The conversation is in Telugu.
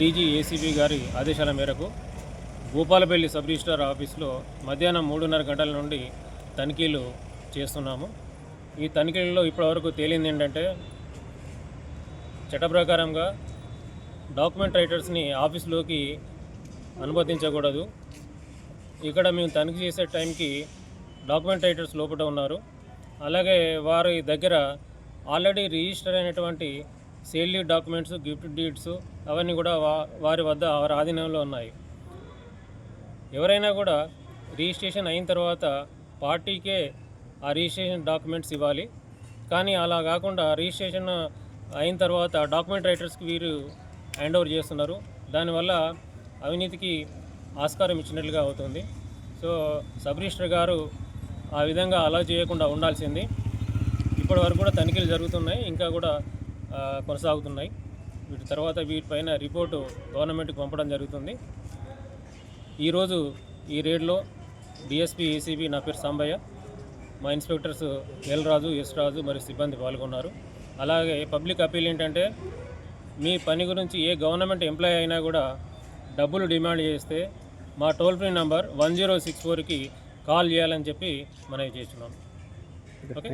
డీజీ ఏసీబీ గారి ఆదేశాల మేరకు భూపాలపల్లి సబ్ రిజిస్టార్ ఆఫీస్లో మధ్యాహ్నం మూడున్నర గంటల నుండి తనిఖీలు చేస్తున్నాము. ఈ తనిఖీలలో ఇప్పటివరకు తేలింది ఏంటంటే చట్ట ప్రకారంగా డాక్యుమెంట్ రైటర్స్ని ఆఫీస్లోకి అనుమతించకూడదు. ఇక్కడ మేము తనిఖీ చేసే టైంకి డాక్యుమెంట్ రైటర్స్ లోపల ఉన్నారు. అలాగే వారి దగ్గర ఆల్రెడీ రిజిస్టర్ అయినటువంటి సేల్ డాక్యుమెంట్స్ గిఫ్ట్ డీడ్స్ అవన్నీ కూడా వారి వద్ద వారి ఆధీనంలో ఉన్నాయి. ఎవరైనా కూడా రిజిస్ట్రేషన్ అయిన తర్వాత పార్టీకే ఆ రిజిస్ట్రేషన్ డాక్యుమెంట్స్ ఇవ్వాలి. కానీ అలా కాకుండా రిజిస్ట్రేషన్ అయిన తర్వాత డాక్యుమెంట్ రైటర్స్కి వీరు హ్యాండ్ ఓవర్ చేస్తున్నారు. దానివల్ల అవినీతికి ఆస్కారం ఇచ్చినట్లుగా అవుతుంది. సో సబ్ రిజిస్టర్ గారు ఆ విధంగా అలా చేయకుండా ఉండాల్సింది. ఇప్పటి వరకు కూడా తనిఖీలు జరుగుతున్నాయి. ఇంకా కూడా కొనసాగుతున్నాయి. వీటి తర్వాత వీటిపైన రిపోర్టు గవర్నమెంట్కి పంపడం జరుగుతుంది. ఈరోజు ఈ రేడ్లో డిఎస్పీ ఏసీబీ నా పేరు సాంబయ్య. మా inspectors L Raju S Raju మరియు సిబ్బంది పాల్గొన్నారు. అలాగే పబ్లిక్ అపీల్ ఏంటంటే మీ పని గురించి ఏ గవర్నమెంట్ ఎంప్లాయీ అయినా కూడా డబ్బులు డిమాండ్ చేస్తే మా toll free number one zero six ఫోర్కి కాల్ చేయాలని చెప్పి మనవి చేస్తున్నాం. ఓకే?